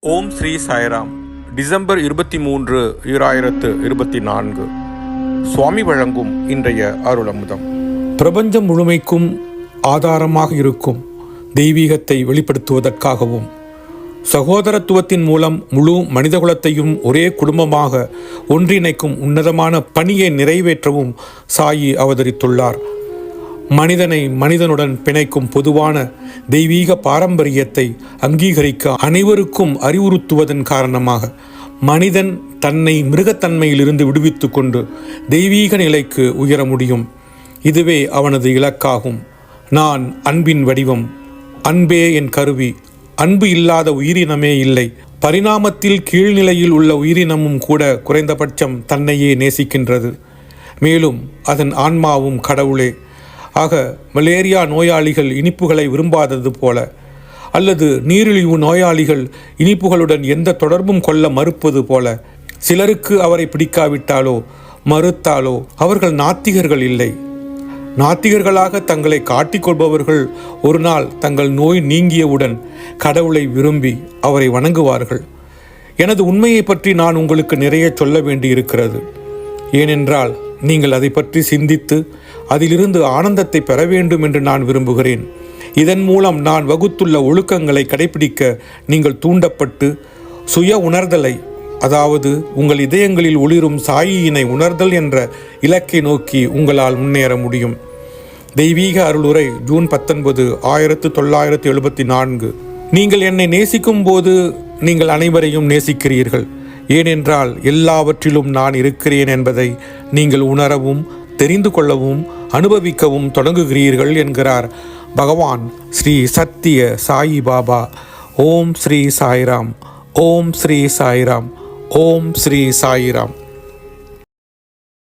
ஓம் Sri Sairam. December இருபத்தி மூன்று ஈராயிரத்து இருபத்தி நான்கு. சுவாமி வழங்கும் இன்றைய அருளமுதம். பிரபஞ்சம் முழுமைக்கும் ஆதாரமாக இருக்கும் தெய்வீகத்தை வெளிப்படுத்துவதற்காகவும் சகோதரத்துவத்தின் மூலம் முழு மனிதகுலத்தையும் ஒரே குடும்பமாக ஒன்றிணைக்கும் உன்னதமான பணியை நிறைவேற்றவும் சாயி அவதரித்துள்ளார். மனிதனை மனிதனுடன் பிணைக்கும் பொதுவான தெய்வீக பாரம்பரியத்தை அங்கீகரிக்க அனைவருக்கும் அறிவுறுத்துவதன் காரணமாக மனிதன் தன்னை மிருகத்தன்மையிலிருந்து விடுவித்து கொண்டு தெய்வீக நிலைக்கு உயர முடியும். இதுவே அவனது இலக்காகும். நான் அன்பின் வடிவம். அன்பே என் கருவி. அன்பு இல்லாத உயிரினமே இல்லை. பரிணாமத்தில் கீழ்நிலையில் உள்ள உயிரினமும் கூட குறைந்தபட்சம் தன்னையே நேசிக்கின்றது. மேலும் அதன் ஆன்மாவும் கடவுளே. ஆக மலேரியா நோயாளிகள் இனிப்புகளை விரும்பாதது போல அல்லது நீரிழிவு நோயாளிகள் இனிப்புகளுடன் எந்த தொடர்பும் கொள்ள மறுப்பது போல சிலருக்கு அவரை பிடிக்காவிட்டாலோ மறுத்தாலோ அவர்கள் நாத்திகர்கள் இல்லை. நாத்திகர்களாக தங்களை காட்டிக்கொள்பவர்கள் ஒரு நாள் தங்கள் நோய் நீங்கியவுடன் கடவுளை விரும்பி அவரை வணங்குவார்கள். எனது உண்மையை பற்றி நான் உங்களுக்கு நிறைய சொல்ல வேண்டியிருக்கிறது. ஏனென்றால் நீங்கள் அதை பற்றி சிந்தித்து அதிலிருந்து ஆனந்தத்தை பெற வேண்டும் என்று நான் விரும்புகிறேன். இதன் மூலம் நான் வகுத்துள்ள ஒழுக்கங்களை கடைபிடிக்க நீங்கள் தூண்டப்பட்டு சுய உணர்தலை அதாவது உங்கள் இதயங்களில் ஒளிரும் சாயியினை உணர்தல் என்ற இலக்கை நோக்கி உங்களால் முன்னேற முடியும். தெய்வீக அருளுரை ஜூன் பத்தொன்பது ஆயிரத்து தொள்ளாயிரத்து எழுபத்தி நான்கு. நீங்கள் என்னை நேசிக்கும் போது நீங்கள் அனைவரையும் நேசிக்கிறீர்கள். ஏனென்றால் எல்லாவற்றிலும் நான் இருக்கிறேன் என்பதை நீங்கள் உணரவும் தெரிந்து கொள்ளவும் அனுபவிக்கவும் தொடங்குகிறீர்கள் என்கிறார் பகவான் ஸ்ரீ சத்திய சாயி பாபா. ஓம் ஸ்ரீ சாய்ராம் ஓம் ஸ்ரீ சாய்ராம் ஓம் ஸ்ரீ சாய்ராம்.